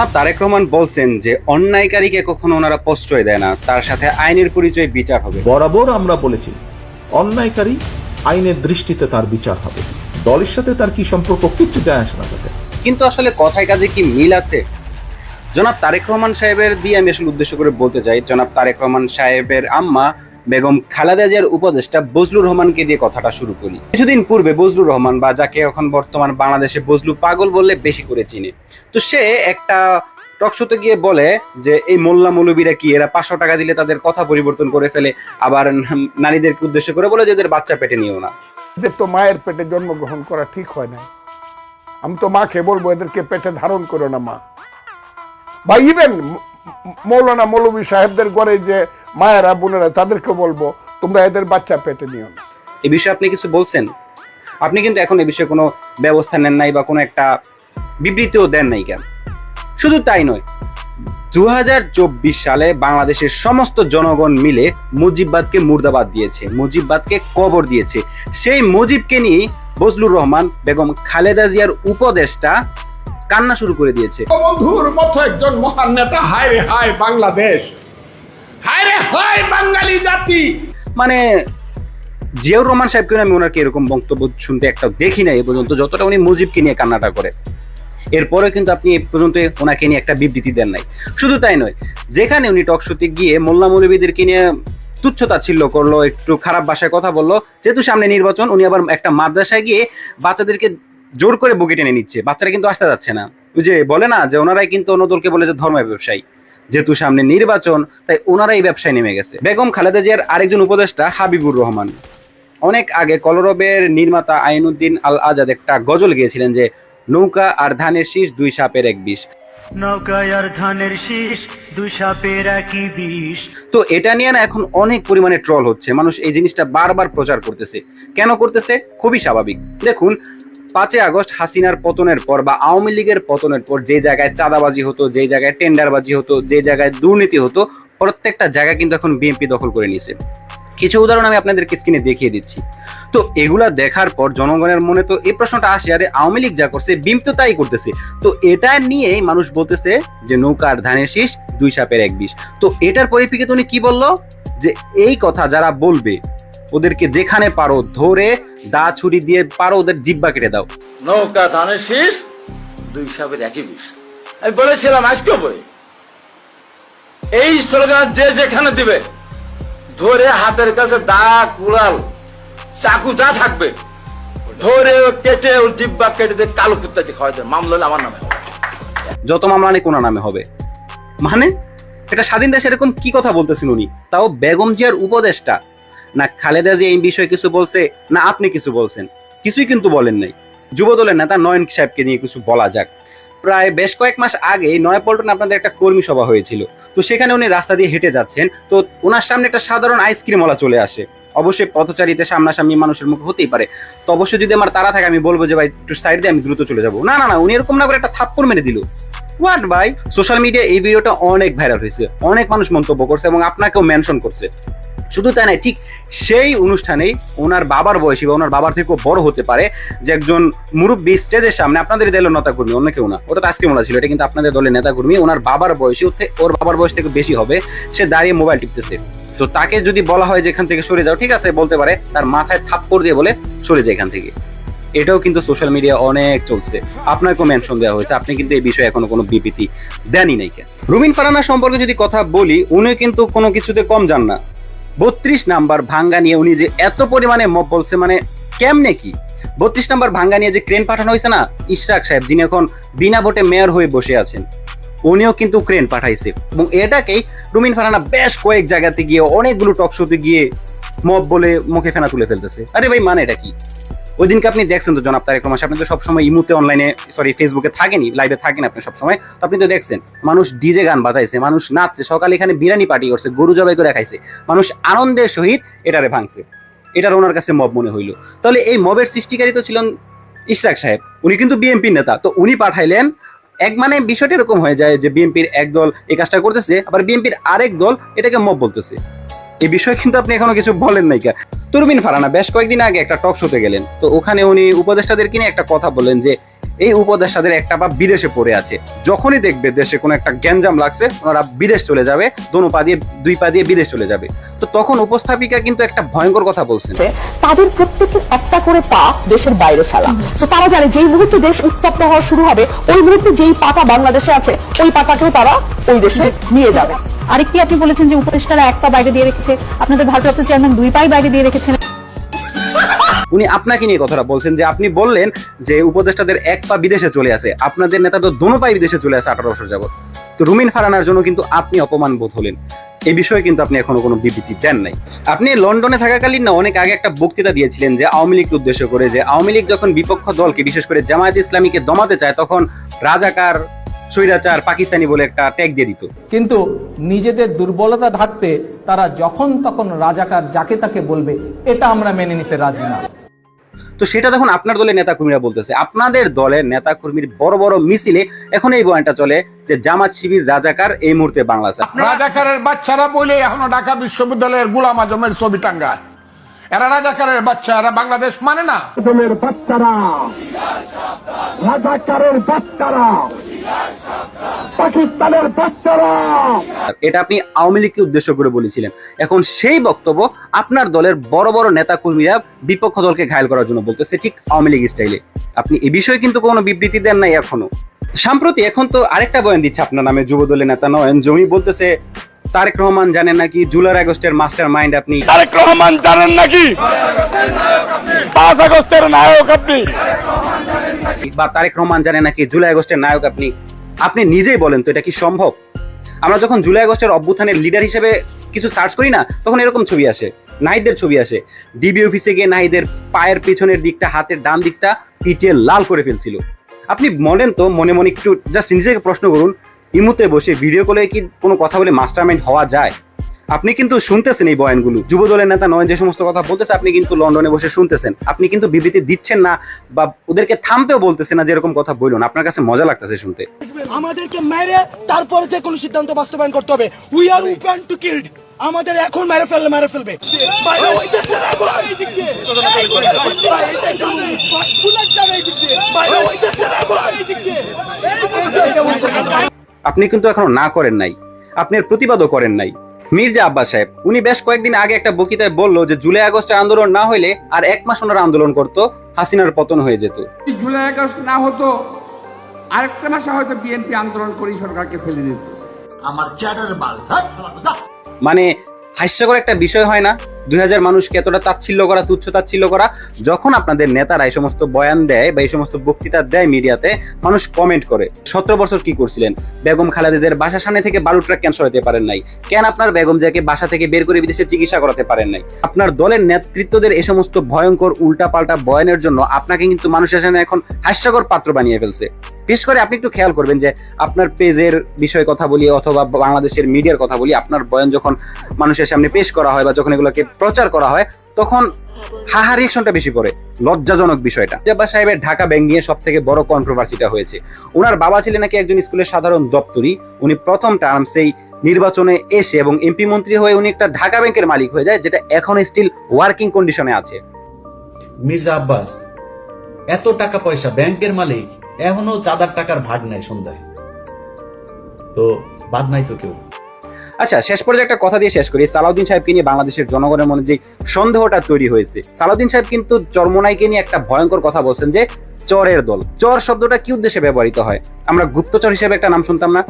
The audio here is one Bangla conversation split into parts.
জনাব তারেক রহমান বলছেন যে অন্যায়কারীকে কখনো ওনারা প্রশ্রয় দেয় না। তার সাথে আইনের পরিচয় বিচার হবে। বরাবর আমরা বলেছি অন্যায়কারী আইনের দৃষ্টিতে তার বিচার হবে। দলের সাথে তার কি সম্পর্ক কিচ্ছু যায় আসে না তাতে। কিন্তু আসলে কথায় কাজে কি মিল আছে? জনাব তারেক রহমান সাহেবের দিয়ে আমি আসলে উদ্দেশ্য করে বলতে চাই জনাব তারেক রহমান সাহেবের আম্মা বেগম খালেদা জিয়ার উপদেষ্টা বজলুর রহমানকে দিয়ে কথাটা শুরু করি। কিছুদিন পূর্বে বজলুর রহমান বা যাকে এখন বর্তমান বাংলাদেশে বজলু পাগল বললে বেশি করে চিনে। তো সে একটা টকশোতে গিয়ে বলে যে, এই মোল্লা মৌলবীরা কি, এরা পাঁচশো টাকা দিলে তাদের কথা পরিবর্তন করে ফেলে, আবার নারীদেরকে উদ্দেশ্য করে বলে যে, এদের বাচ্চা পেটে নিও না। এদের তো মায়ের পেটে জন্মগ্রহণ করা ঠিক হয় না আমি তো মাকে বলব, এদেরকে পেটে ধারণ করো না মা। বা ইভেন মৌলানা মৌলবী সাহেবদের ঘরে যে মায়েরা বোনেরা তাদেরকে বলব তোমরা এদের বাচ্চা পেটে নিও না। এ বিষয়ে আপনি কিছু বলছেন? আপনি কিন্তু এখন এ বিষয়ে কোনো ব্যবস্থা নেন নাই বা কোনো একটা বিবৃতিও দেন নাই কেন? শুধু তাই নয় দু সালে বাংলাদেশের সমস্ত জনগণ মিলে মুজিববাদকে মুর্দাবাদ দিয়েছে মুজিববাদকে কবর দিয়েছে। সেই মুজিবকে নিয়ে বজলুর রহমান বেগম খালেদা জিয়ার উপদেশটা কান্না শুরু করে দিয়েছে। বন্ধুর মতো একজন মহান নেতা হায় রে হায় বাংলাদেশ। হায় রে হায় বাঙালি জাতি। মানে জিয়াউর রহমান সাহেবকে আমি ওনাকে এরকম বক্তব্য শুনতে একটা দেখি নাই এ পর্যন্ত, যতটা উনি মুজিবকে নিয়ে কান্নাটা করে। এরপরে কিন্তু আপনি এ পর্যন্ত ওনাকে নিয়ে একটা বিবৃতি দেন নাই। শুধু তাই নয়, যেখানে উনি টকশোতে গিয়ে মোল্লা মৌলবীদেরকে নিয়ে তুচ্ছ তাচ্ছিল্য করল, একটু খারাপ ভাষায় কথা বলল, যেহেতু সামনে নির্বাচন, উনি আবার একটা মাদ্রাসায় গিয়ে বাচ্চাদেরকে জোর করে বুকে টেনে নিচ্ছে। বাচ্চারা কিন্তু আসতে যাচ্ছে না। ওই যে বলে না যে, ওনারাই কিন্তু অন্য দলকে বলে যে ধর্ম ব্যবসায়ী। যেহেতু সামনে নির্বাচন তাই ওনারা এই ব্যবসায় নেমে গেছে। বেগম খালেদা জিয়ার আরেকজন উপদেষ্টা হাবিবুর রহমান। অনেক আগে কলরবের নির্মাতা আইনুদ্দিন আল আজাদ একটা গজল গিয়েছিলেন যে নৌকা আর ধানের শীষ দুই সাপের এক বিষ। ধানের শীষ একই বিষ। তো এটা নিয়ে না এখন অনেক পরিমাণে ট্রল হচ্ছে। মানুষ এই জিনিসটা বারবার প্রচার করতেছে। কেন করতেছে? খুবই স্বাভাবিক। দেখুন পাঁচই আগস্ট হাসিনার পতনের পর বা আওয়ামী লীগের পতনের পর যে জায়গায় চাঁদাবাজি হতো, যে জায়গায় টেন্ডারবাজি হতো, যে জায়গায় দুর্নীতি হতো, প্রত্যেকটা জায়গা কিন্তু এখন বিএনপি দখল করে নিছে কিছু উদাহরণ আমি আপনাদেরকে স্ক্রিনে দেখিয়ে দিচ্ছি। তো এগুলা দেখার পর জনগণের মনে তো এই প্রশ্নটা আসে, আরে আওয়ামী লীগ যা করছে, বিএনপি তো তাই করতেছে। তো এটা নিয়েই মানুষ বলতেছে যে নৌকার ধানের শীষ, দুই সাপের এক বিষ। তো এটার পরিপ্রেক্ষিতে উনি কি বলল? যে এই কথা যারা বলবে ওদেরকে যেখানে পারো ধরে দা ছুরি দিয়ে পারো ওদের জিব্বা কেটে দাও। নৌকা ধানের শীষ দুই সাপের একই বিষ। আমি বলেছিলাম আজকে বই এই স্লোগান যে যেখানে দিবে ধরে হাতের কাছে দা কুড়াল চাকু যা থাকবে ধরে কেটে ওর জিব্বা কেটে দিয়ে কালো কুত্তাতে খাওয়াই দেয় মামলা হলে আমার নামে যত মামলা নেই কোন নামে হবে। মানে? এটা স্বাধীন দেশে এরকম কি কথা বলতেছেন উনি? তাও বেগম জিয়ার উপদেশটা না খালেদা জিয়া এই বিষয়ে কিছু বলছে, না আপনি কিছু বলছেন? কিছুই কিন্তু বলেন নাই। যুবদলের নেতা নয়ন সাহেবকে নিয়ে কিছু বলা যাক। প্রায় বেশ কয়েক মাস আগে নয়াপল্টনে আপনাদের একটা কর্মী সভা হয়েছিল। তো সেখানে উনি রাস্তা দিয়ে হেঁটে যাচ্ছেন। তো ওনার সামনে একটা সাধারণ আইসক্রিমওয়ালা চলে আসে। অবশ্যই পথচারীতে সামনাসামনি মানুষের মুখে হতেই পারে। তো অবশ্যই যদি আমার তারা থাকে, আমি বলব যে, ভাই, একটু সাইড দিয়ে আমি দ্রুত চলে যাব। না না না, উনি এরকম না করে একটা থাপ্পড় মেরে দিল। হোয়াট, ভাই? সোশ্যাল মিডিয়া এই ভিডিওটা অনেক ভাইরাল হয়েছে। অনেক মানুষ মন্তব্য করছে এবং আপনাকেও মেনশন করছে। শুধু তাই নয়, ঠিক সেই অনুষ্ঠানেই ওনার বাবার বয়সী বা ওনার বাবার থেকেও বড় হতে পারে যে একজন মুরব্বী স্টেজের সামনে আপনাদের দলের নেতা কর্মী অন্য কেউ না। ওটা তো আজকে মনে ছিল, এটা কিন্তু আপনাদের দলের নেতা কর্মী ওনার বাবার বয়সী, ওর বাবার বয়স থেকে বেশি হবে, সে দাঁড়িয়ে মোবাইল টিপতেছে। তো তাকে যদি বলা হয় যে এখান থেকে সরে যাও, ঠিক আছে, বলতে পারে, তার মাথায় থাপ্পড় দিয়ে বলে সরে যায় এখান থেকে। এটাও কিন্তু সোশ্যাল মিডিয়া অনেক চলছে। আপনাকেও মেনশন দেওয়া হয়েছে, আপনি কিন্তু এই বিষয়ে এখনও কোনো বিবৃতি দেনই নাই কেন? রুমিন ফারানা সম্পর্কে যদি কথা বলি, উনি কিন্তু কোনো কিছুতে কম যান না। বত্রিশ নাম্বার ভাঙ্গা নিয়ে উনি যে এত পরিমাণে মব বলছে মানে কেমনে কি? বত্রিশ নাম্বার ভাঙ্গা নিয়ে যে ক্রেন পাঠানো হয়েছে না, ইশরাক সাহেব, যিনি এখন বিনা ভোটে মেয়র হয়ে বসে আছেন, উনিও কিন্তু ক্রেন পাঠাইছে। এবং এটাকেই রুমিন ফারানা বেশ কয়েক জায়গাতে গিয়ে অনেকগুলো টক শোতে গিয়ে মব বলে মুখে ফেনা তুলে ফেলতেছে। আরে ভাই মানে এটা কি? ওই দিনকে আপনি দেখছেন তো জনাব তারেক রহমান আপনি তো সবসময় ইমুতে অনলাইনে সরি ফেসবুকে থাকেনি লাইভে থাকেন আপনি সবসময়, তো আপনি তো দেখছেন, মানুষ ডিজে গান বাজাইছে, মানুষ নাচছে, সকালে এখানে বিরিয়ানি পার্টি করছে, গরু জবাই করে খাইছে, মানুষ আনন্দের সহিত এটারে ভাঙছে। এটার ওনার কাছে মব মনে হইল। তাহলে এই মবের সৃষ্টিকারী তো ছিলেন ইশরাক সাহেব, উনি কিন্তু বিএনপির নেতা, তো উনি পাঠাইলেন, এক মানে বিষয়টা এরকম হয়ে যায় যে বিএনপির এক দল এই কাজটা করতেছে, আবার বিএনপির আরেক দল এটাকে মব বলতেছে। এই বিষয়ে কিন্তু আপনি এখনও কিছু বলেন নাই তুরবিন ফারানা, বেশ কয়েকদিন আগে একটা টক শোতে গেলেন। তো ওখানে উনি উপদেষ্টাদের কিনে একটা কথা বলেন যে এই উপদেষ্টাদের একটা বা বিদেশে পড়ে আছে। যখনই দেখবে দেশে কোনো একটা গ্যাঞ্জাম লাগছে ওনারা বিদেশ চলে যাবে দোনো পা দিয়ে দুই পা দিয়ে বিদেশ চলে যাবে। তো তখন উপস্থাপিকা কিন্তু একটা ভয়ঙ্কর কথা বলছেন। তাদের প্রত্যেকের একটা করে পা দেশের বাইরে ফেলা। তো তারা জানে যেই মুহূর্তে দেশ উত্তপ্ত হওয়া শুরু হবে ওই মুহূর্তে যেই পাতা বাংলাদেশে আছে ওই পাতাকেও তারা ওই দেশে নিয়ে যাবে। আরেকটি আপনি বলেছেন যে উপদেষ্টারা এক পা বাইরে দিয়ে রেখেছে। আপনাদের ভারপ্রাপ্ত চেয়ারম্যান দুই পাই বাইরে দিয়ে রেখেছেন। উনি আপনাকে নিয়ে কথাটা বলছেন যে আপনি বললেন যে উপদেষ্টাদের এক পা বিদেশে চলে আসে। আপনাদের নেতা তো দোনো পাই বিদেশে চলে আসে আঠারো বছর যাবত তো রুমিন ফারানার জন্য কিন্তু আপনি অপমান বোধ হলেন। এই বিষয়ে কিন্তু আপনি এখনও কোনো বিবৃতি দেন নাই। আপনি লন্ডনে থাকাকালীন না অনেক আগে একটা বক্তৃতা দিয়েছিলেন যে আওয়ামী লীগকে উদ্দেশ্য করে যে আওয়ামী লীগ যখন বিপক্ষ দলকে, বিশেষ করে জামায়াত ইসলামীকে দমাতে চায়, তখন রাজাকার, স্বৈরাচার, পাকিস্তানি বলে একটা ট্যাগ দিয়ে দিত। কিন্তু নিজেদের দুর্বলতা ঢাকতে তারা যখন তখন রাজাকার যাকে তাকে বলবে, এটা আমরা মেনে নিতে রাজি না। তো সেটা দেখুন, আপনার দলের নেতাকর্মীরা বলতেছে। আপনাদের দলের নেতাকর্মীর বড় বড় মিছিলে এখন এই বয়ানটা চলে যে জামাত শিবির রাজাকার এই মুহূর্তে বাংলাদেশ রাজাকারের বাচ্চারা বলে এখনও ঢাকা বিশ্ববিদ্যালয়ের গুলাম আজমের ছবি টাঙ্গায়। এরা রাজাকারের বাচ্চা এরা বাংলাদেশ মানে না। এটা আপনি আওয়ামী লীগকে উদ্দেশ্য করে বলেছিলেন। এখন সেই বক্তব্য আপনার দলের বড় বড় নেতা কর্মীরা বিপক্ষ দলকে ঘায়ল করার জন্য বলতেছে ঠিক আওয়ামী লীগ স্টাইলে। আপনি এ বিষয়ে কিন্তু কোনো বিবৃতি দেন নাই এখনও। সম্প্রতি এখন তো আরেকটা বয়ান দিচ্ছে আপনার নামে যুব দলের নেতা নয়ন জমি বলতেছে তারেক রহমান জানেন নাকি জুলাই আগস্টের মাস্টার মাইন্ড আপনি? তারেক রহমান জানেন নাকি? পাঁচ আগস্টের নায়ক আপনি। বা তারেক রহমান জানে নাকি জুলাই আগস্টের নায়ক আপনি? আপনি নিজেই বলেন তো এটা কি সম্ভব? আমরা যখন জুলাই আগস্টের অভ্যুত্থানের লিডার হিসেবে কিছু সার্চ করি না তখন এরকম ছবি আসে নাহিদের ছবি আসে। ডিবি অফিসে গিয়ে নাহিদের পায়ের পিছনের দিকটা হাতের ডান দিকটা পিটিয়ে লাল করে ফেলছিল। আপনি মনেন তো মনে মনে একটু জাস্ট নিজেকে প্রশ্ন করুন ইমুতে বসে ভিডিও কলে কি কোনো কথা বলে মাস্টারমাইন্ড হওয়া যায়? আপনি কিন্তু শুনতেছেন এই বয়ানগুলো। যুব দলের নেতা নয় যে সমস্ত কথা বলতেছে আপনি কিন্তু লন্ডনে বসে শুনতেছেন। আপনি কিন্তু বিবৃতি দিচ্ছেন না বা ওদেরকে থামতেও বলতেছেন না যে এরকম কথা বলুন আপনার কাছে মজা লাগতেছে শুনতে। আমাদেরকে মেরে তারপরে যে কোনো সিদ্ধান্ত বাস্তবায়ন করতে হবে। We are open to killed আমাদের এখন মেরে ফেললে মেরে ফেলবে। আপনি কিন্তু এখনও না করেন নাই। আপনি এর প্রতিবাদও করেন নাই। মির্জা আব্বাস সাহেব উনি বেশ কয়েকদিন আগে একটা বক্তৃতায় বলল যে জুলাই আগস্টের আন্দোলন না হইলে আর এক মাস ওনারা আন্দোলন করত হাসিনার পতন হয়ে যেত। জুলাই আগস্ট না হতো আর আরেকটা মাসে হয়তো বিএনপি আন্দোলন করেই সরকারকে ফেলে দিত। আমার মানে হাস্যকর একটা বিষয় হয় না? দুই হাজার মানুষকে এতটা তাচ্ছিল্য করা, তুচ্ছ তাচ্ছিল্য করা, যখন আপনাদের নেতারা এই সমস্ত বয়ান দেয় বা এই সমস্ত বক্তৃতা দেয় মিডিয়াতে, মানুষ কমেন্ট করে, সতেরো বছর কি করছিলেন? বেগম খালেদাজের বাসার সামনে থেকে বালু ট্রাক কেন সরাতে পারেন নাই? কেন আপনার বেগম জিয়াকে বাসা থেকে বের করে বিদেশে চিকিৎসা করাতে পারেন নাই? আপনার দলের নেতৃত্বদের এই সমস্ত ভয়ঙ্কর উল্টাপাল্টা বয়ানের জন্য আপনাকে কিন্তু মানুষের সামনে এখন হাস্যকর পাত্র বানিয়ে ফেলছে। বিশেষ করে আপনি একটু খেয়াল করবেন যে আপনার পেজের বিষয়ে কথা বলি অথবা বাংলাদেশের মিডিয়ার কথা বলি, আপনার বয়ান যখন মানুষের সামনে পেশ করা হয় বা যখন এগুলোকে প্রচার করা হয়, তখন হাহা রিয়েকশনটা বেশি পড়ে। লজ্জাজনক বিষয়টা। জব্বা সাহেবের ঢাকা ব্যাঙ্গিয়ে সব থেকে বড় কন্ট্রোভার্সিটা হয়েছে। ওনার বাবা ছিলেন নাকি একজন স্কুলের সাধারণ দপ্তরি। উনি প্রথম টার্ম সেই নির্বাচনে এসে এবং এমপি মন্ত্রী হয়ে উনি একটা ঢাকা ব্যাংকের মালিক হয়ে যায়, যেটা এখন স্টিল ওয়ার্কিং কন্ডিশনে আছে। মির্জা আব্বাস, এত টাকা পয়সা ব্যাংকের মালিক এখনও চাঁদার টাকার ভাগ নাই সন্ধ্যায়। তো বাদ নাই তো কেউ। আচ্ছা শেষ পর্যায়ে একটা কথা দিয়ে শেষ করি। সালাউদ্দিন সাহেবকে নিয়ে বাংলাদেশের জনগণের মনে যে সন্দেহটা তৈরি হয়েছে। সালাউদ্দিন সাহেব কিন্তু চরমোনাইকে নিয়ে একটা ভয়ঙ্কর কথা বলছেন যে চরের দল। চর শব্দটা কি উদ্দেশ্যে ব্যবহৃত হয়? আমরা গুপ্তচর হিসেবে একটা নাম শুনতাম না?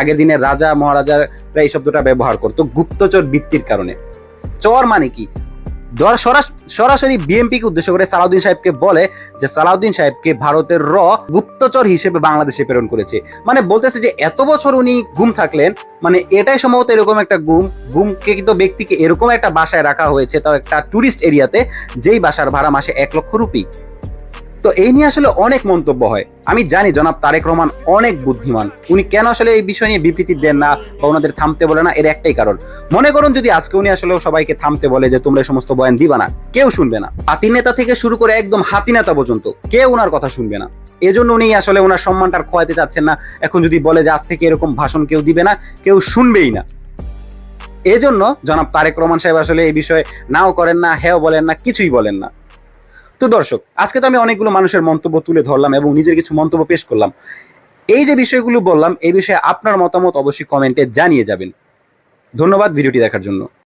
আগের দিনে রাজা, মহারাজারা এই শব্দটা ব্যবহার করতো, গুপ্তচর বৃত্তির কারণে। চর মানে কি? সরাসরি বিএমপিকে উদ্দেশ্য করে সালাউদ্দিন সাহেবকে বলে যে সালাউদ্দিন সাহেবকে ভারতের র গুপ্তচর হিসেবে বাংলাদেশে প্রেরণ করেছে। মানে বলতেছে যে এত বছর উনি গুম থাকলেন মানে এটাই সম্ভবত এরকম একটা গুম। গুমকে কিন্তু ব্যক্তিকে এরকম একটা বাসায় রাখা হয়েছে, তাও একটা টুরিস্ট এরিয়াতে যেই বাসার ভাড়া মাসে এক লক্ষ রুপি। তো এই নিয়ে আসলে অনেক মন্তব্য হয়। আমি জানি জনাব তারেক রহমান অনেক বুদ্ধিমান। উনি কেন আসলে এই বিষয় নিয়ে বিবৃতি দেন না বা ওনাদের থামতে বলে না, এর একটাই কারণ। মনে করুন যদি আজকে উনি আসলে সবাইকে থামতে বলে যে তোমরা এই সমস্ত বয়ান দিবা না, কেউ শুনবে না। হাতি নেতা থেকে শুরু করে একদম হাতি নেতা পর্যন্ত কেউ ওনার কথা শুনবে না। এজন্য উনি আসলে ওনার সম্মানটা আর খোয়াতে চাচ্ছেন না। এখন যদি বলে যে আজ থেকে এরকম ভাষণ কেউ দিবে না, কেউ শুনবেই না। এজন্য জনাব তারেক রহমান সাহেব আসলে এই বিষয়ে নাও করেন না হ্যাঁ বলেন না, কিছুই বলেন না। তো দর্শক, আজকে তো আমি অনেকগুলো মানুষের মন্তব্য তুলে ধরলাম এবং নিজের কিছু মন্তব্য পেশ করলাম। এই যে বিষয়গুলো বললাম এই বিষয়ে আপনার মতামত অবশ্যই কমেন্টে জানিয়ে যাবেন। ধন্যবাদ ভিডিওটি দেখার জন্য।